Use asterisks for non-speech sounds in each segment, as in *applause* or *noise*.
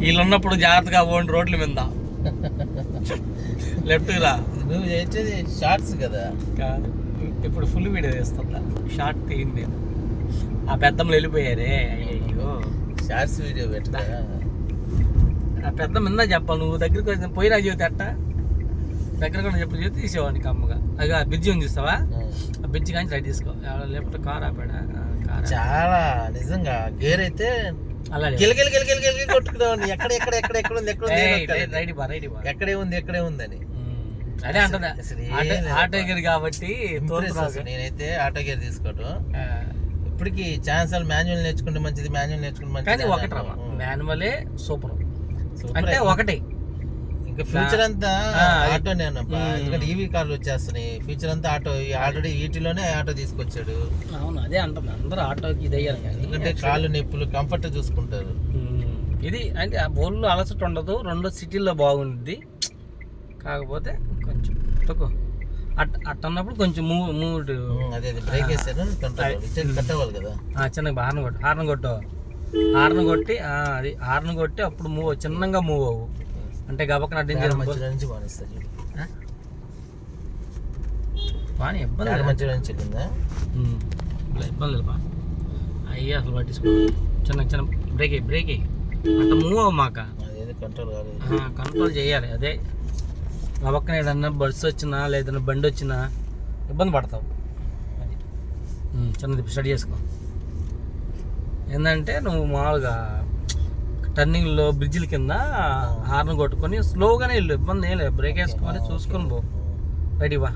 వీళ్ళు ఉన్నప్పుడు జాగ్రత్తగా పోండి రోడ్ల మీద. లెఫ్ట్ రా. నువ్వు చేసేది షార్ట్స్ కదా. కాదు ఇప్పుడు ఫుల్ వీడియో తీస్తుందా షార్ట్ తీయండి ఆ పెద్దమ్మలు వెళ్ళిపోయారే. అయ్యో షార్ట్స్ వీడియో పెట్టా ఆ పెద్ద మింద చెప్పాలి నువ్వు దగ్గరికి వచ్చి పోయినా చెబితే అట్ట? దగ్గర కూడా చెప్పు చెబితే తీసేవాడిని కమ్మగా అగా బ్రిడ్జి ఉంది చూస్తావా? ఆ. బ్రిడ్జి కానీ రైట్ తీసుకో. లెఫ్ట్ కార్ ఆపాడా కార్ చాలా నిజంగా గేర్ అయితే గిలగిల గిలగిల గిలగిల కొట్టుకున్నావు ఎక్కడ ఎక్కడ ఎక్కడ ఎక్కడ ఉంది ఎక్కడ ఉంది ఎక్కడే ఉంది ఎక్కడే ఉందని అదే అంటదా ఆటో- ఎగిరి కాబట్టి నేనైతే ఆటో గేర్ తీసుకోవటం. ఇప్పటికి ఛాన్స్ మాన్యువల్ నేర్చుకుంటే మంచిది మాన్యువల్ నేర్చుకుంటే మంచిది ఒకటి. మాన్యువలే సూపర్. అంటే. ఒకటి. ఫ్యూచర్ అంతా ఆటోనే అన్నప్పా. ఎందుకంటే ఈవీ కార్లు వచ్చేస్తున్నాయి. ఫ్యూచర్ అంతా ఆటో ఆల్రెడీ ఈటీలోనే ఆటో తీసుకొచ్చాడు. అవును అదే అంటుంది అందరూ ఆటోకి ఇది అయ్యారు కానీ ఎందుకంటే కాళ్ళు నొప్పులు కంఫర్ట్ చూసుకుంటారు. ఇది అంటే ఆ బోర్లు అలసట ఉండదు రెండు సిటీల్లో బాగుంది. కాకపోతే కొంచెం తక్కువ. అట్ అట్ అన్నప్పుడు కొంచెం మూవ్ మూడ్. అదే అదే బ్రేక్ వేసాను కంట్రోల్ ఇచ్చేది కట్ అవ్వాలి కదా. చిన్నగా హార్న్ కొట్టు హార్న్ కొట్టు. హార్న్ కొట్టి అది హార్న్ కొట్టి అప్పుడు మూవ్ చిన్నగా మూవ్ అవ్వు. అంటే గబక్కన అడ్డం గాడి మధ్యలో నుంచి బానిస్తా చూడు బాగా ఇబ్బంది. మధ్యలో నుంచి వెళ్ళిందా? ఇబ్బంది లేదు బా అయ్యి అసలు పట్టించుకో. చిన్న చిన్న బ్రేక్ అయ్యి బ్రేక్ అయ్యి అట్లా మూవ్ అవ్వమాక కంట్రోల్ కాలేదు. కంట్రోల్ చేయాలి అదే. గబక్కన ఏదన్నా బస్సు వచ్చినా లేదన్నా బండి వచ్చినా ఇబ్బంది పడతావు. అది. చిన్నది స్టడీ చేసుకో. ఏంటంటే నువ్వు మామూలుగా టర్నింగ్లో బ్రిడ్జిల కింద హార్న్ కొట్టుకొని స్లోగానే వెళ్ళు ఇబ్బంది ఏం లేదు. బ్రేక్ వేసుకొని చూసుకొని పో. బయటికి బా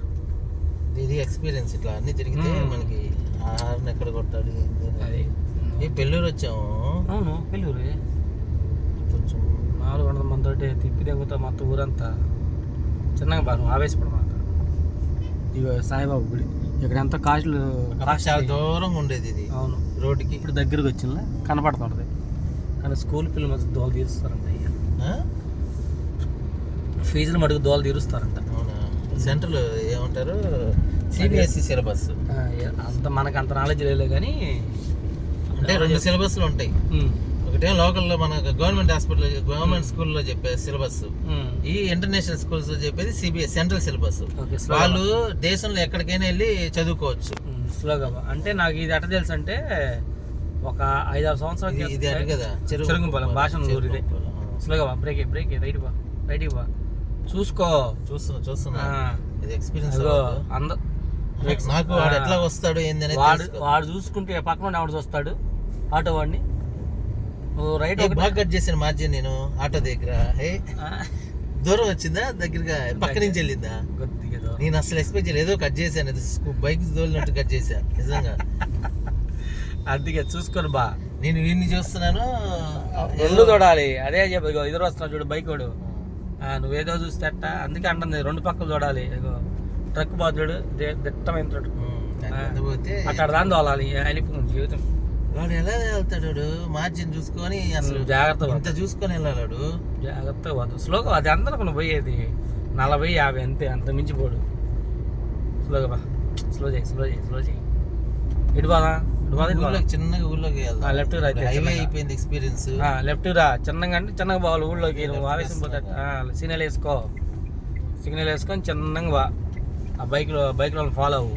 ఇది ఎక్స్పీరియన్స్ ఇట్లా అన్ని తిరిగితే. మనకి ఆహారం ఎక్కడ కొట్టాలి. అది. పెళ్ళూరు వచ్చాము అవును పెళ్ళూరు. కొంచెం మామూలుగా ఉండదు మనతోటి తిప్పి తెంగుతా మొత్తం ఊరంతా. చిన్నగా బాగా ఆవేశపడమాక ఇక సాయిబాబు గుడి. ఇక్కడ ఎంత కాస్ట్లు కాస్ట్ చాలా దూరంగా ఉండేది ఇది. అవును. రోడ్డుకి. ఇప్పుడు దగ్గరకు వచ్చిందా కనపడుతుంటది. కానీ స్కూల్ పిల్లలు మధ్య దోలు తీరుస్తారంట అయ్యా? ఫీజులు మటుకు దోలు తీరుస్తారంట. అవునా? సెంట్రల్ ఏమంటారు? CBSE syllabus. ఆ, ఏ- అంత మనకు అంత నాలెడ్జ్ లేదు కానీ అంటే రెండు సిలబస్లు ఉంటాయి. ఉమ్, ఒకటేమో లోకల్లో మన గవర్నమెంట్ హాస్పిటల్ గవర్నమెంట్ స్కూల్లో చెప్పే సిలబస్. ఈ ఇంటర్నేషనల్ స్కూల్స్ చెప్పేది సిబిఎస్ సెంట్రల్ సిలబస్. వాళ్ళు దేశంలో ఎక్కడికైనా వెళ్ళి చదువుకోవచ్చు. స్లోగా. అంటే నాకు ఇది ఎట్ట తెలుసు అంటే ఒక ఐదారు సంవత్సరాల చెరుగుంపాలెం భాష ఊరిదే. స్లోగా బా బ్రేక్ బ్రేక్ రైట్ బా రైట్ బా. చూసుకో. చూస్తున్నా చూస్తున్నా. ఇది ఎక్స్పీరియన్స్ అదిగో అంద నాకు వాడు ఎట్లా వస్తాడు ఏందని వాడు వాడు చూసుకుంటే పక్కన వాడు ఎవడు చూస్తాడు ఆటో వాడిని. నువ్వు రైట్ బాగా కట్ చేసిన మార్జిన్ నేను ఆటో దగ్గర. హే దూరం వచ్చిందా? దగ్గరగా పక్క నుంచి వెళ్ళిందా. నేను అసలు ఎక్స్పెక్ట్ చేయలేదు ఏదో కట్ చేశాను బైక్ తోలినట్టు కట్ చేశా నిజంగా. అందుకే చూసుకొని బా. నేను వీడిని చూస్తున్నాను. రెండు చూడాలి. అదే చెప్పు ఇగో ఎదురు వస్తున్నాడు చూడు బైక్ వాడు. నువ్వేదో చూస్తే అట్ట. అందుకే అంటుంది రెండు పక్కలు చూడాలి. ఇగో ట్రక్ బాధుడు దిట్టమైన ట్రక్. అక్కడ దాని తోలాలి. వెళ్ళిపోతుంది జీవితం. వాడు ఎలా వెళ్తాడు? మార్జిన్ చూసుకొని అసలు జాగ్రత్త ఇంత చూసుకొని వెళ్ళాడు జాగ్రత్తగా పోదు స్లోగా అది నువ్వు పోయేది. నలభై యాభై అంతే అంత మించి పోడు. స్లోగా బా స్లో చేయి స్లో చేయి స్లో చేయి. ఇటు బాదా ఊళ్ళోకి చిన్నగా ఊళ్ళోకి కి right హైవే. అయిపోయింది ఎక్స్పీరియన్స్ లెఫ్ట్ రా చిన్నగా అంటే చిన్నగా పోవాలి ఊళ్ళోకి నువ్వు ఆవేశం పోతే సిగ్నల్ వేసుకో. సిగ్నల్ వేసుకొని చిన్నగా బా. ఆ బైక్లో బైక్లో ఫాలో అవ్వు.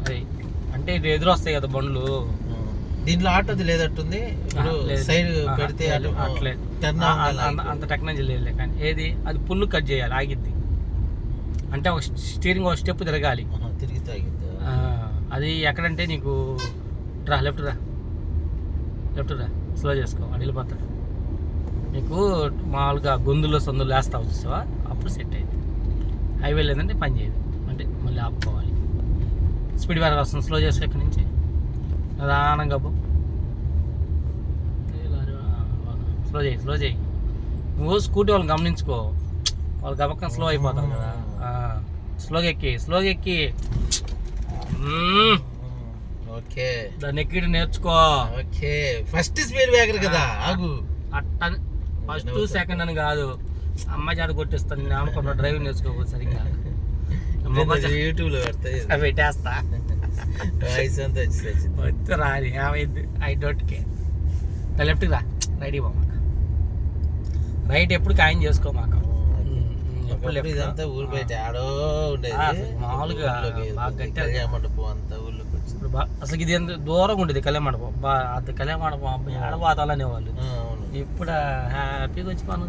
అది అంటే ఇటు ఎదురు వస్తాయి కదా బండ్లు. దీంట్లో ఆటోది లేదట్టుంది. సైడ్ పెడితే లేదు, అటు అట్లేదు. టర్న్ ఆ, అంత- టెక్నాలజీ లేదు కానీ. ఏది? అది పుల్ కట్ చేయాలి ఆగిద్ది. అంటే ఒక స్టీరింగ్ ఒక స్టెప్ తిరగాలి. తిరిగితే ఆగిద్దా? అది ఎక్కడంటే నీకు రా లెఫ్ట్ రా. లెఫ్ట్ రా. స్లో చేసుకో అది వెళ్ళిపోతాడు. నీకు మామూలుగా గొంతులో సందులు వేస్తావు చూసావా? అప్పుడు సెట్ అయింది. హైవే లేదంటే పని చేయదు. అంటే మళ్ళీ ఆపుకోవాలి. స్పీడ్ వేరే వస్తుంది. స్లో చేసుకో ఇక్కడి నుంచి? నిదానంగా పో. స్లో చేయి స్లో చేయి. నువ్వు స్కూటీ వాళ్ళని గమనించుకో. వాళ్ళు గబక్కన స్లో అయిపోతారు కదా. స్లోగా ఎక్కి స్లోగా ఎక్కి. ఓకే. దాన్ని ఎక్కి నేర్చుకో. ఓకే. ఫస్ట్ స్పీడ్ బ్రేకర్ కదా? ఆగు. అట్ట ఫస్ట్ సెకండ్ అని కాదు. అమ్మ జాడ కొట్టిస్తాను నేను అనుకున్నా డ్రైవింగ్ నేర్చుకోకపోతే సరిగ్గా. *laughs* యూట్యూబ్లో పెడతాయి అవి పెట్టేస్తా. వాయిస్ అంతా వచ్చి వద్దు రాని ఏమైంది? ఐ డోంట్ కేర్ లెఫ్ట్కి రా. రైట్కి పోమాక రైట్ ఎప్పుడు ఖాయం చేసుకోమాక ఇదంతా ఊరు బయట ఆడో ఉండేది. మామూలుగా కళ్యాణ మండపం అంతా వచ్చింది. అసలు ఇది ఎంత దూరంగా ఉండేది కళ్యాణ మండపం? బా అది కళ్యాణ మండపం ఆడవాతాలు అనేవాళ్ళు. ఇప్పుడు హ్యాపీగా వచ్చి పని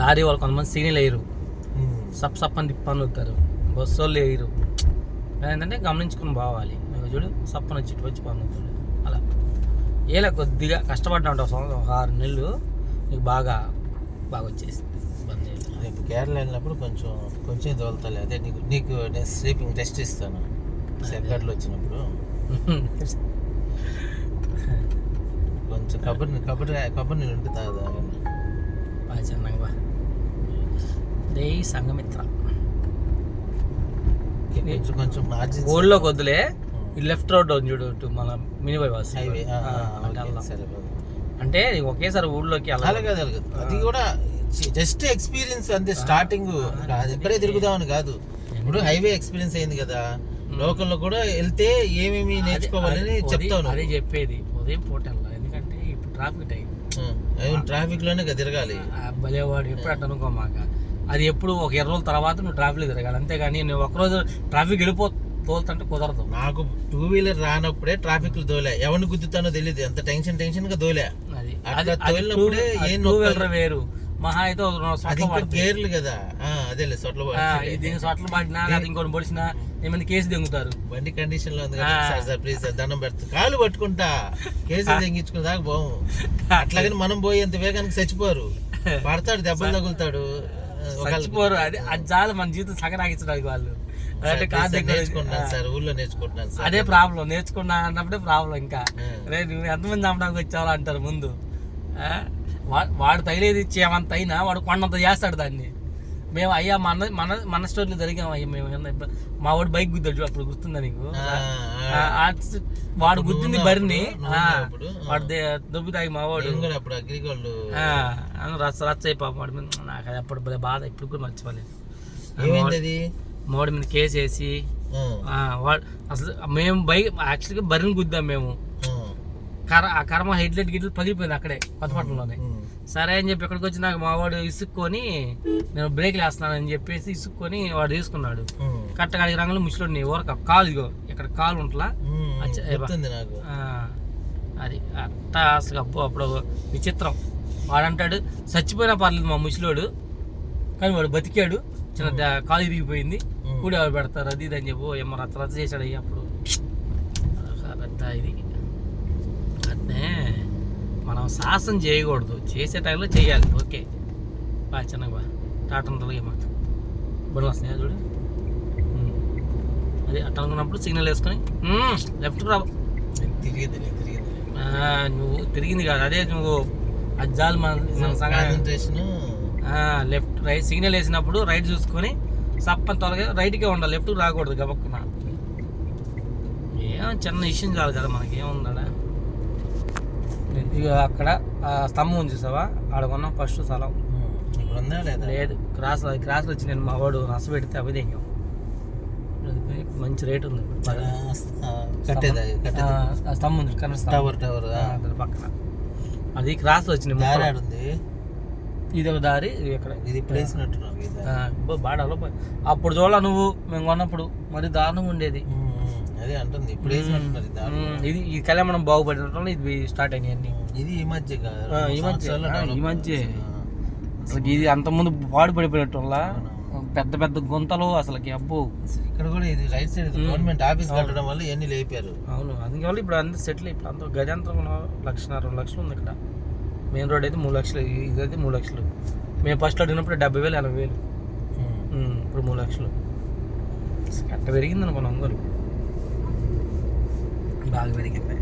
లారీ వాళ్ళు కొంతమంది సీనియర్లు వేయరు. సప్ సప్ అని తిప్పని వస్తారు. బస్సు వాళ్ళు వేయరు ఏంటంటే గమనించుకుని ఇక చూడు సప్పని వచ్చి వచ్చి పని అలా. ఏలా కొద్దిగా కష్టపడ్డా ఉంటావు సంవత్సరం ఒక ఆరు నెలలు. నీకు బాగా బాగా వచ్చేసి ఇబ్బంది ఏం లేదు. రేపు కేరళ వెళ్ళినప్పుడు కొంచెం కొంచెం తోలుతాలే అదే నీకు నీకు నేను స్లీపింగ్ టెస్ట్ ఇస్తాను. సెకండ్లు వచ్చినప్పుడు. కొంచెం కబుర్ని కబుర్ కబుర్ నేను ఉంటుంది తాగండి. బాగా చిన్నగా దే సంగమిత్ర కొంచెం కొంచెం మార్జిన్ ఊళ్ళోకి వద్దులే. ఈ లెఫ్ట్ రోడ్ చూడు మన మినీ బైపాస్. హైవే. సరే అంటే ఒకేసారి ఊళ్ళోకి అలాగే అది కూడా జస్ట్ ఎక్స్పీరియన్స్ అంతే స్టార్టింగ్ ఇక్కడే తిరుగుదామని కాదు. ఇప్పుడు హైవే ఎక్స్పీరియన్స్ అయింది కదా. లోకల్లో కూడా వెళ్తే ఏమేమి నేర్చుకోవాలని చెప్తాను. అదే చెప్పేది ఉదయం పూట వెళ్ళాలి ఎందుకంటే ఇప్పుడు ట్రాఫిక్ టైం ట్రాఫిక్లోనే కదా తిరగాలి. ఆ భలేవాడు ఎప్పుడు అట్ట అనుకోమాక. అది ఎప్పుడు ఒక ఇరవై రోజుల తర్వాత నువ్వు ట్రాఫిక్ తిరగాలి. అంతేగాని నువ్వు ఒకరోజు ట్రాఫిక్ వెళ్ళిపో తోలుతుంటే కుదరదు. నాకు టూ వీలర్ రానప్పుడే ట్రాఫిక్లో దోలే ఎవరిని గుద్దుతానో తెలియదు ఎంత టెన్షన్ టెన్షన్గా అది అట్లా అది- అది తోలినప్పుడే టూ- అది ఏం టూ నొక్కాలి? వీలర్ వేరు. మహా అయితే అది ఇంకా. గేర్లు కదా. అదేలే సొట్ల దీని సొట్లు పడినా లేదా ఇంకోటి పొడిచినా ఏమైనా కేసు దెంగుతారు. బండి కండిషన్లో ఉంది కదా. సార్ సార్ ప్లీజ్ సార్ దండం పెడతా. కాలు పట్టుకుంటా. కేసులు తెంగించుకునే దాకా బాగు అట్లాగని మనం పోయేంత వేగానికి చచ్చిపోరు. పడతాడు దెబ్బలు తగులుతాడు. చచ్చిపోరు. అది అది చాలు మన జీవితం సగరాగించడానికి వాళ్ళు. అంటే కాదు సార్, దగ్గర నేర్చుకుంటున్నాను సార్ ఊళ్ళో నేర్చుకుంటున్నాను సార్. అదే ప్రాబ్లం నేర్చుకున్నా అన్నప్పుడే ప్రాబ్లం ఇంకా. ఆ. రే నువ్వు ఎంతమంది అమ్మడానికి వచ్చావు అంటారు ముందు. వాడు తగిలేది ఇచ్చేమంత అయినా వాడు కొండంత చేస్తాడు దాన్ని. మేము అయ్యా మన మన మన స్టోరీలో జరిగాం అయ్యా మేము మా వాడు బైక్ గుద్దాడు అప్పుడు గుర్తుందా నీకు? వాడు గుద్దింది బరిని. వాడు దే- దొబ్బి తాగి మా వాడు. రచ్చ రచ్చ అయిపోయి వాడి మీద. నాకు అది అప్పుడు బాధ ఇప్పుడు కూడా మర్చిపోలేదు మోడి మీద కేసు వేసి అసలు మేము బైక్ యాక్చువల్గా బరిని గుద్దాం మేము. కర ఆ కర్మ హెడ్లైట్ గిట్లు పగిలిపోయింది అక్కడే కొత్తపట్నంలోనే సరే అని చెప్పి ఇక్కడికి వచ్చి నాకు మా వాడు ఇసుక్కొని నేను బ్రేక్లు వేస్తున్నానని చెప్పేసి ఇసుక్కొని వాడు తీసుకున్నాడు. ఉమ్, కట్టగాడికి రంగులు ముసలోడిని ఊరక కాలు ఇదిగో ఇక్కడ కాలు ఉంటలా? అది అట్టా అసలు అప్పు అప్పుడు విచిత్రం. వాడంటాడు చచ్చిపోయినా పర్లేదు మా ముసలోడు కానీ వాడు బతికాడు చిన్న ద- కాలు ఇరిగిపోయింది. ఉమ్. కూడా ఎవరు పెడతారు అది ఇది అని చెప్పి ఏమో రచ్చ రచ్చ చేశాడు అయ్యి అప్పుడు. పెద్ద ఇది. అట్నే మనం సాహసం చేయకూడదు. చేసే టైంలో చేయాలి. ఓకే. బాగా చిన్నగా బా. టాటా తొలగే మాకు బండ్లు వస్తున్నాయా చూడు. అది అట్ట అనుకున్నప్పుడు సిగ్నల్ వేసుకొని లెఫ్ట్ రా తిరిగింది తిరిగింది. నువ్వు తిరిగింది కాదు. అదే నువ్వు అజ్జాలు మన సంగతి లెఫ్ట్ రైట్ సిగ్నల్ వేసినప్పుడు రైట్ చూసుకొని సప్పని త్వరగా రైట్కే ఉండాలి లెఫ్ట్ రాకూడదు గబక్కున. ఏం చిన్న ఇష్యూ చాలు కదా మనకి ఏముందా ఇక అక్కడ స్తంభం ఉంది చూసావా? ఆడ కొన్నాం ఫస్ట్ స్థలం. ఇప్పుడు లేదా? లేదు క్రాస్ క్రాస్ వచ్చి నేను మా వాడు రస పెడితే అవి తెంగాం. మంచి రేట్ ఉంది స్తంభం. ఉంది టవర్ టవర్ పక్కన. అది క్రాస్ వచ్చింది ఇది ఒక దారి ఇది ఇక్కడ ఇది వేసినట్టున్నారు అబ్బో, బాగా డెవలప్ అప్పుడు చూడాల నువ్వు మేము కొన్నప్పుడు. మరి దారుణంగా ఉండేది. అదే అంటుంది ఇప్పుడు వేసినట్టున్నారు ఇది ఈ కళ్యాణం బాగుపడిన ఇది స్టార్ట్ అయినాయి ఇది ఈ మధ్య ఈ మధ్య, ఈ మధ్య. అసలు ఇది అంత ముందు పాడు పడిపోయినట్టు వల్ల. పెద్ద పెద్ద గుంతలు అసలుకి అబ్బో. ఇక్కడ కూడా ఇది రైట్ సైడ్. గవర్నమెంట్ ఆఫీస్ కట్టడం వల్ల ఇవన్నీ లేపారు. అవును అందువల్ల ఇప్పుడు అంత సెటిల్ ఇప్పుడు అంత గజాంతరం లక్ష రెండు లక్షలు ఉంది ఇక్కడ. మెయిన్ రోడ్ అయితే మూడు లక్షలు ఇది అయితే మూడు లక్షలు. మేము ఫస్ట్ అడిగినప్పుడు డెబ్బై వేలు ఎనభై వేలు. ఇప్పుడు మూడు లక్షలు. ఎట్ట పెరిగింది అనుకున్నాం ఒంగోలు బాగా పెరిగింది.